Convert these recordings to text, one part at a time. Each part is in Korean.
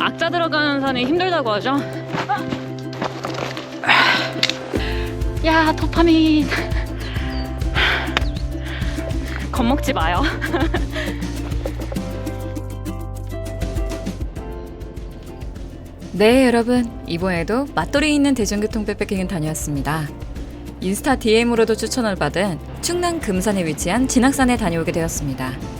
악자 들어가는 산이 힘들다고 하죠. 야, 도파민. 겁먹지 마요. 네, 여러분. 이번에도 맛돌이 있는 대중교통 백패킹을 다녀왔습니다. 인스타 DM으로도 추천을 받은 충남 금산에 위치한 진학산에 다녀오게 되었습니다.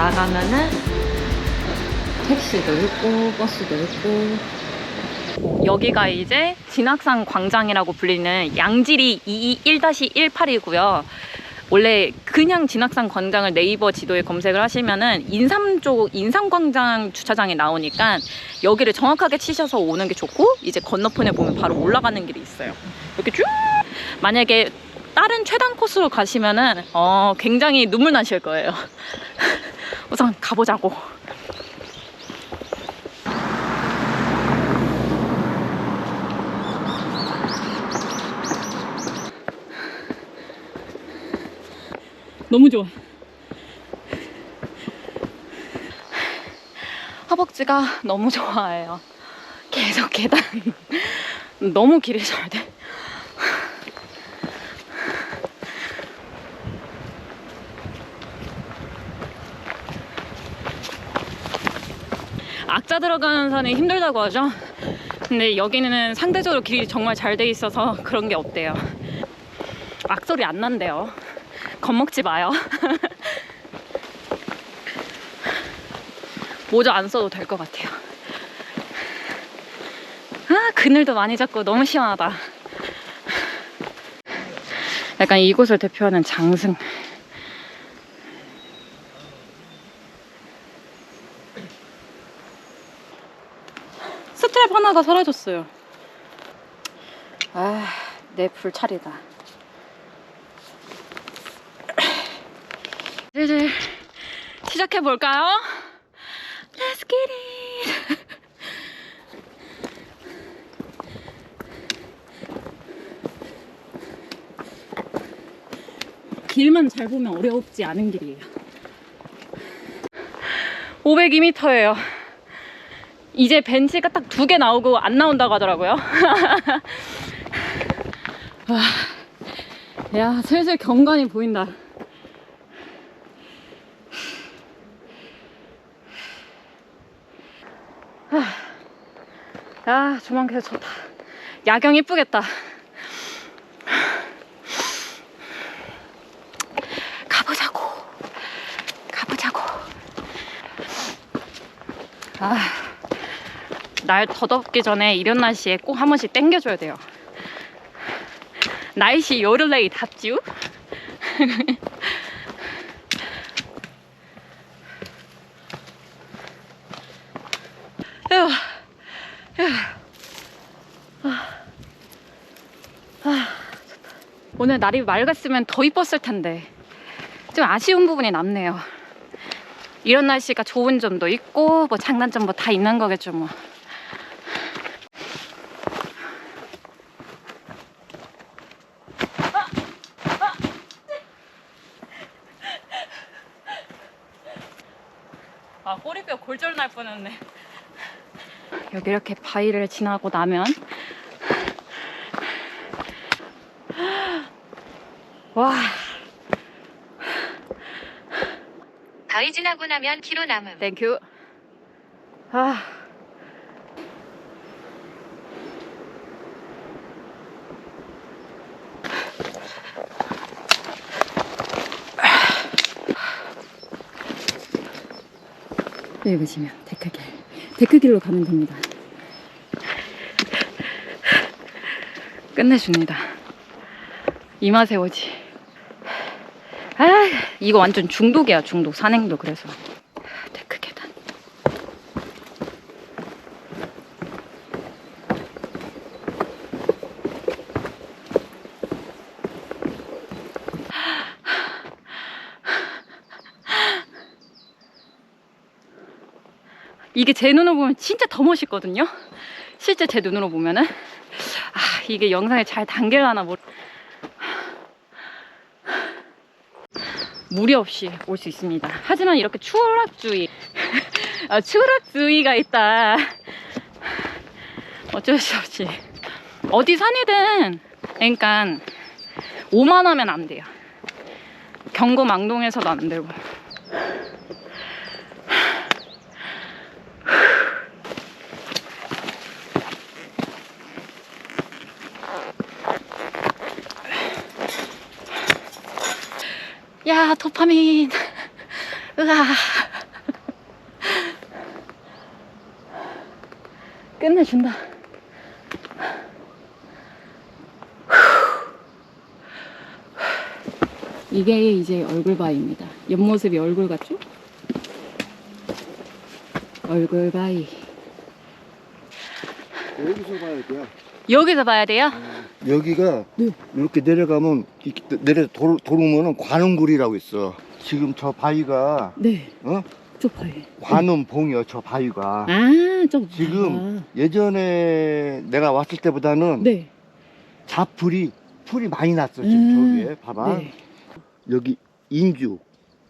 나가면은 택시도 있고 버스도 있고 여기가 이제 진학산 광장이라고 불리는 양지리 221-18이고요. 원래 그냥 진학산 광장을 네이버 지도에 검색을 하시면은 인삼 쪽 인삼광장 주차장이 나오니까 여기를 정확하게 치셔서 오는 게 좋고 이제 건너편에 보면 바로 올라가는 길이 있어요. 이렇게 쭉 만약에 다른 최단 코스로 가시면은 어 굉장히 눈물 나실 거예요. 우선 가보자고. 너무 좋아. 허벅지가 너무 좋아해요. 계속 계단. 너무 길이 잘 돼. 악자 들어가는 산이 힘들다고 하죠. 근데 여기는 상대적으로 길이 정말 잘 돼 있어서 그런 게 없대요. 악소리 안 난대요. 겁먹지 마요. 모자 안 써도 될 것 같아요. 아, 그늘도 많이 잡고 너무 시원하다. 약간 이곳을 대표하는 장승. 스트랩 하나가 사라졌어요. 아, 내 불찰이다. 슬슬 시작해 볼까요? Let's get it. 길만 잘 보면 어렵지 않은 길이에요. 502m예요. 이제 벤치가 딱 두 개 나오고 안 나온다고 하더라고요. 와, 야, 슬슬 경관이 보인다. 아, 조망해서 좋다. 야경 이쁘겠다. 가보자고. 가보자고. 아, 날 더 덥기 전에 이런 날씨에 꼭 한 번씩 땡겨줘야 돼요. 날씨 요를레이 휴. 아, 아. 오늘 날이 맑았으면 더 이뻤을 텐데 좀 아쉬운 부분이 남네요. 이런 날씨가 좋은 점도 있고 뭐 장단점 뭐 다 있는 거겠죠 뭐. 아 꼬리뼈 골절 날 뻔했네. 여기 이렇게 바위를 지나고 나면 와 바위 지나고 나면 키로 남음. 땡큐. 아. 여기 보시면 데크길. 데크길로 가면 됩니다. 끝내줍니다. 오지. 아, 이거 완전 중독이야, 중독. 산행도 그래서. 이게 제 눈으로 보면 진짜 더 멋있거든요. 실제 제 눈으로 보면은 아 이게 영상에 잘 담길라나 모르. 무리 없이 올 수 있습니다. 하지만 이렇게 추락주의, 아, 추락주의가 있다. 어쩔 수 없이. 어디 산이든, 그러니까 5만 하면 안 돼요. 경고 망동에서도 안 되고. 야, 도파민. 으아. 끝내준다. 이게 이제 얼굴 바위입니다. 옆모습이 얼굴 같죠? 얼굴 바위. 여기서 봐야 돼요. 여기서 봐야 돼요? 여기가 네. 이렇게 내려가면 이렇게 내려 돌, 돌으면은 관음굴이라고 있어. 지금 저 바위가 네. 어? 저 바위. 관음봉이요. 저 바위가 아, 저 지금 예전에 내가 왔을 때보다는 네. 잡풀이 풀이 많이 났어. 지금 음, 저기에 봐봐. 네. 여기 인주,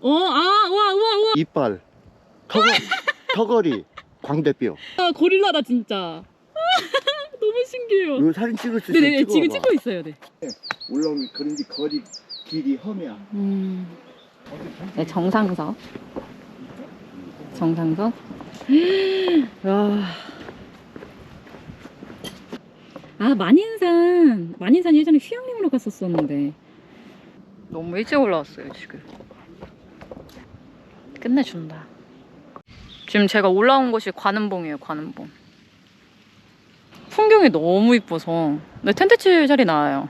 어, 아, 와, 와, 와. 이빨, 턱, 턱걸이, 광대뼈. 아, 고릴라다 진짜. 너무 신기해요. 이거 사진 찍을 수 있어. 네네 지금 찍고 있어요. 네. 올라오면 그런지 거리 길이 험이야. 음. 네 정상석. 정상석. 와. 아 만인산 만인산 예전에 휴양림으로 갔었었는데 너무 일찍 올라왔어요 지금. 끝내준다. 지금 제가 올라온 곳이 관음봉이에요 관음봉. 풍경이 너무 이뻐서 네, 텐트 칠 자리 나와요.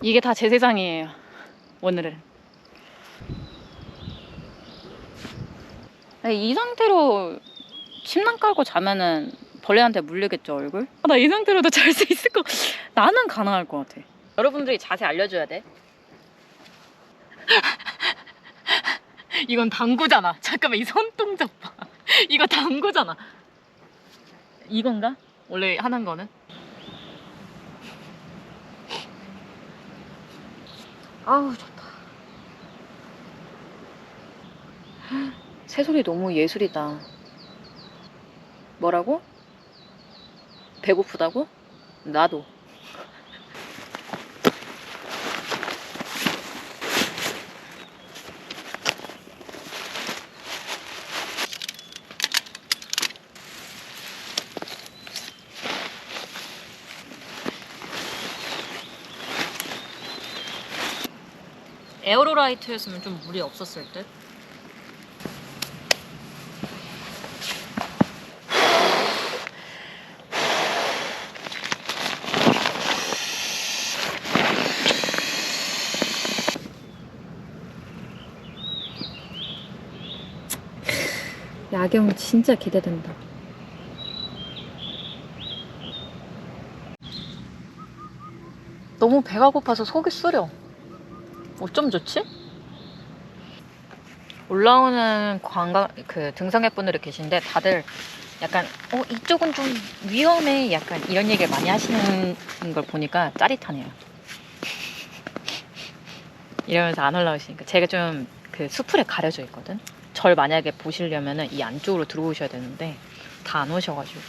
이게 다 제 세상이에요. 오늘은. 아니, 이 상태로 침낭 깔고 자면은 벌레한테 물리겠죠 얼굴? 아, 나이 상태로도 잘 수 있을 거. 나는 가능할 것 같아. 여러분들이 자세 알려줘야 돼. 이건 당구잖아. 잠깐만 이 손동작 봐. 이거 당구잖아. 이건가? 원래 하는 거는? 아우 좋다. 새소리 너무 예술이다. 뭐라고? 배고프다고? 나도. 에어로라이트였으면 좀 무리 없었을 듯. 야경 진짜 기대된다. 너무 배가 고파서 속이 쓰려. 어쩜 좋지? 올라오는 관광 그 등산객분들이 계신데 다들 약간 어 이쪽은 좀 위험해 약간 이런 얘기를 많이 하시는 걸 보니까 짜릿하네요. 이러면서 안 올라오시니까 제가 좀 그 수풀에 가려져 있거든. 절 만약에 보시려면은 이 안쪽으로 들어오셔야 되는데 다 안 오셔가지고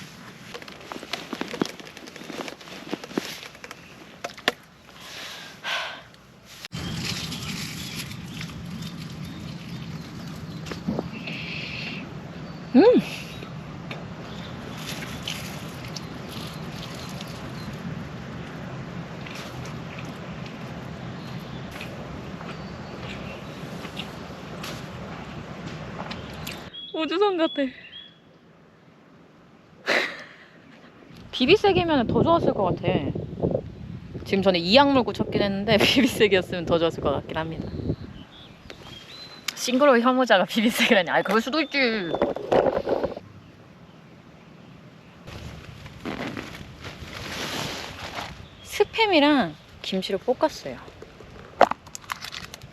우주선 같아. 비비색이면 더 좋았을 것 같아. 지금 전에 이악 물고 쳤긴 했는데 비비색이었으면 더 좋았을 것 같긴 합니다. 싱그러운 혐오자가 비비색이라니. 아, 그럴 수도 있지. 스팸이랑 김치를 볶았어요.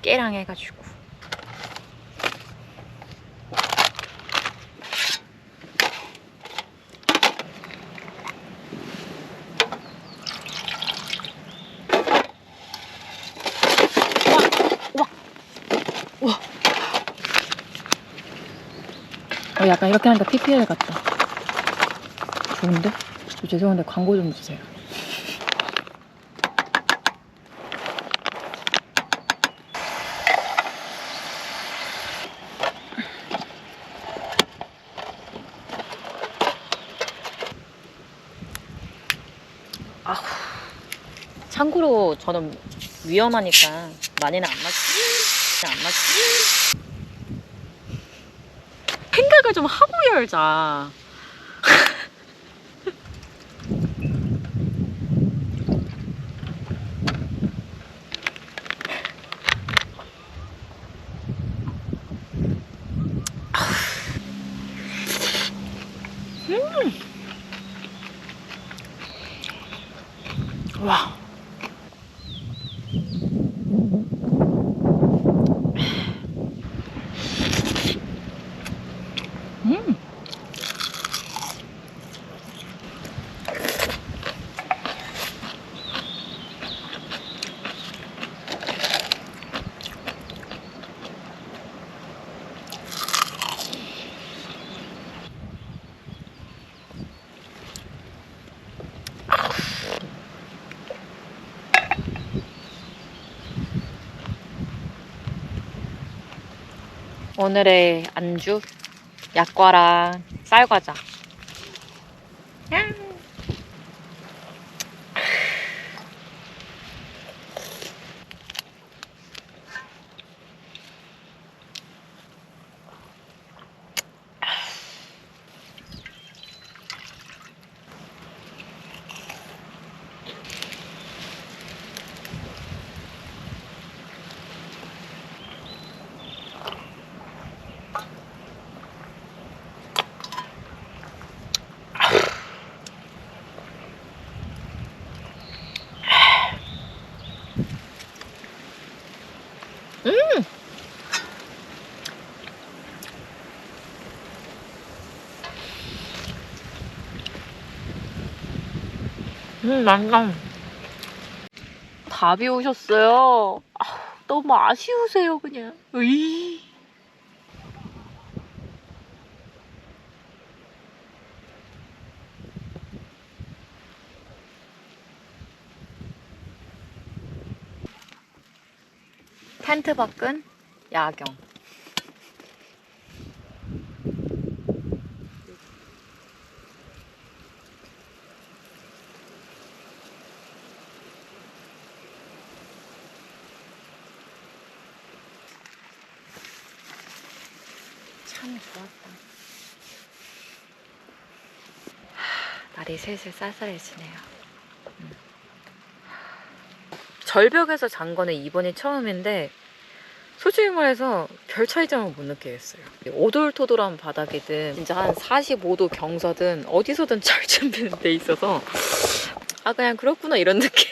깨랑 해가지고. 약간 이렇게 하니까 PPL 같다. 좋은데? 저 죄송한데 광고 좀 주세요. 아휴. 참고로 저는 위험하니까 많이는 안 마시, 안 마시. 생각을 좀 하고 열자. 오늘의 안주 약과랑 쌀과자. 음, 맛있다. 답이 오셨어요. 아, 너무 아쉬우세요, 그냥. 으이. 텐트 밖은 야경. 참 좋았다. 하, 날이 슬슬 쌀쌀해지네요. 음. 절벽에서 잔 거는 이번이 처음인데 솔직히 말해서 별 차이점을 못 느끼겠어요. 오돌토돌한 바닥이든 진짜 한 45도 경사든 어디서든 잘 준비는 돼 있어서 아 그냥 그렇구나 이런 느낌.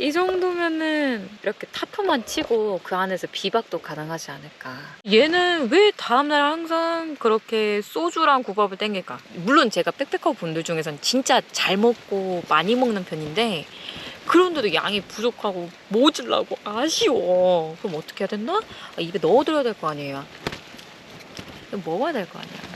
이 정도면은 이렇게 타표만 치고 그 안에서 비박도 가능하지 않을까. 얘는 왜 다음날 항상 그렇게 소주랑 국밥을 땡길까? 물론 제가 백패커 분들 중에선 진짜 잘 먹고 많이 먹는 편인데 그런데도 양이 부족하고 모질라고 아쉬워. 그럼 어떻게 해야 됐나? 아, 입에 넣어드려야 될 거 아니에요. 먹어야 될 거 아니야.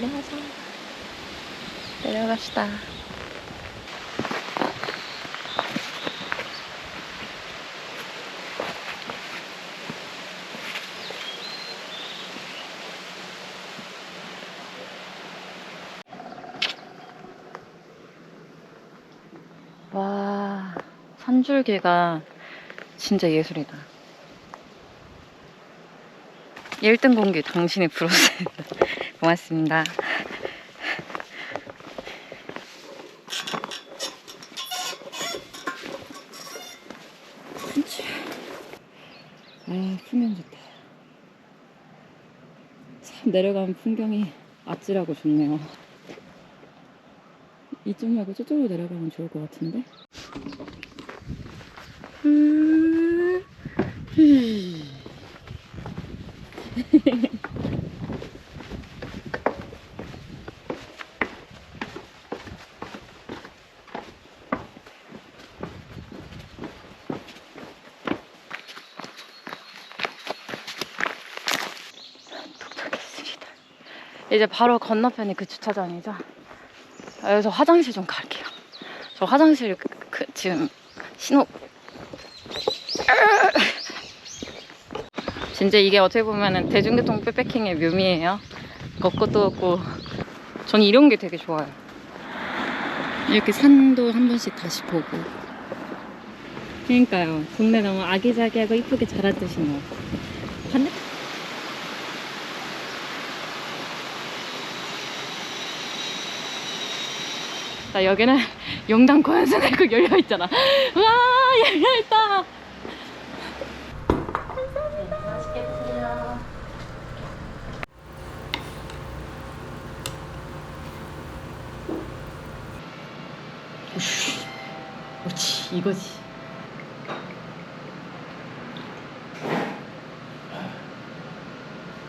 내려가자. 내려갑시다. 와, 산줄기가 진짜 예술이다. 1등 공기 당신이 불었습니다. 고맙습니다. 아, 풍경 좋다. 참 내려가면 풍경이 아찔하고 좋네요. 이쪽 말고 저쪽으로 내려가면 좋을 것 같은데? 음. 도착했습니다. 이제 바로 건너편이 그 주차장이죠. 아, 여기서 화장실 좀 갈게요. 저 화장실 그, 그, 지금 신호. 진짜 이게 어떻게 보면은 대중교통 백패킹의 묘미예요. 걷고도 없고. 전 이런 게 되게 좋아요. 이렇게 산도 한 번씩 다시 보고. 그러니까요. 동네 너무 아기자기하고 이쁘게 자라드신 것 같아요. 반대? 자, 여기는 용당 고현승할국 열려있잖아. 와, 열려있다. 그렇지, 이거지.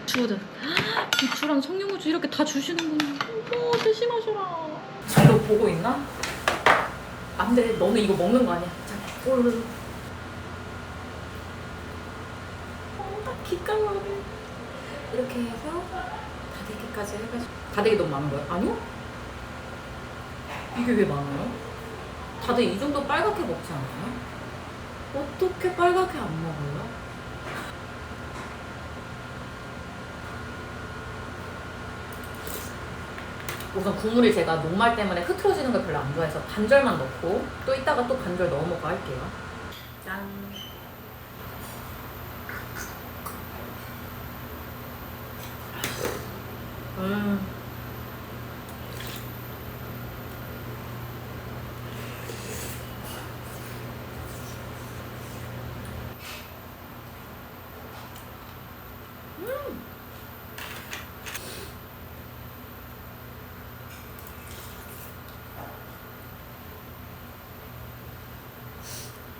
부추들. 부추랑 청양고추 이렇게 다 주시는구나. 어머, 조심하셔라. 너 보고 있나? 안 돼, 너는 이거 먹는 거 아니야. 자, 얼른. 어, 나 기깔나네. 이렇게 해서 다대기까지 해가지고. 다대기 너무 많은 거야? 아니요? 이게 왜 많아요? 다들 이 정도 빨갛게 먹지 않아요? 어떻게 빨갛게 안 먹어요? 우선 국물이 제가 녹말 때문에 흐트러지는 걸 별로 안 좋아해서 반절만 넣고 또 이따가 또 반절 넣어 먹고 할게요. 짠. 음.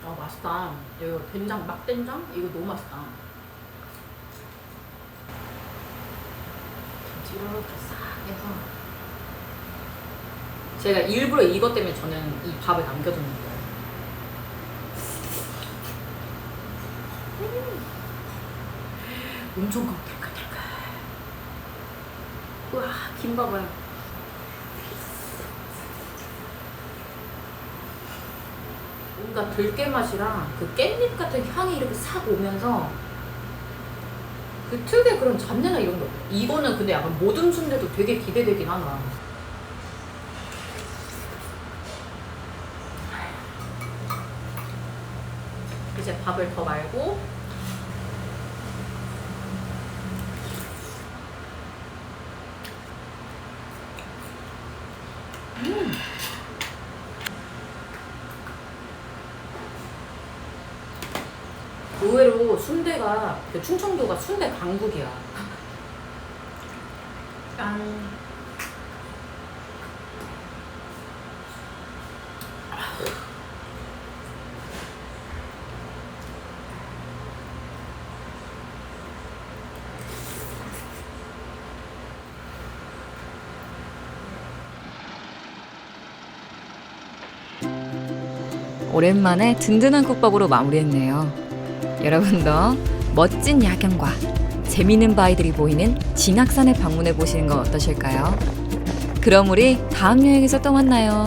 아 맛있다. 이거 된장 막 된장 이거 너무 맛있다. 김치 이렇게 싹 해서 제가 일부러 이것 때문에 저는 이 밥을 남겨두는 거예요. 음. 엄청 달칼달칼. 우와 김밥을. 뭔가 들깨 맛이랑 그 깻잎 같은 향이 이렇게 싹 오면서 그 특유의 그런 잡내나 이런 거. 이거는 근데 약간 모든 순대도 되게 기대되긴 하나 이제 밥을 더 말고 의외로 순대가 그 충청도가 순대 강국이야. 짠. 오랜만에 든든한 국밥으로 마무리했네요. 여러분도 멋진 야경과 재미있는 바위들이 보이는 진악산에 방문해 보시는 건 어떠실까요? 그럼 우리 다음 여행에서 또 만나요.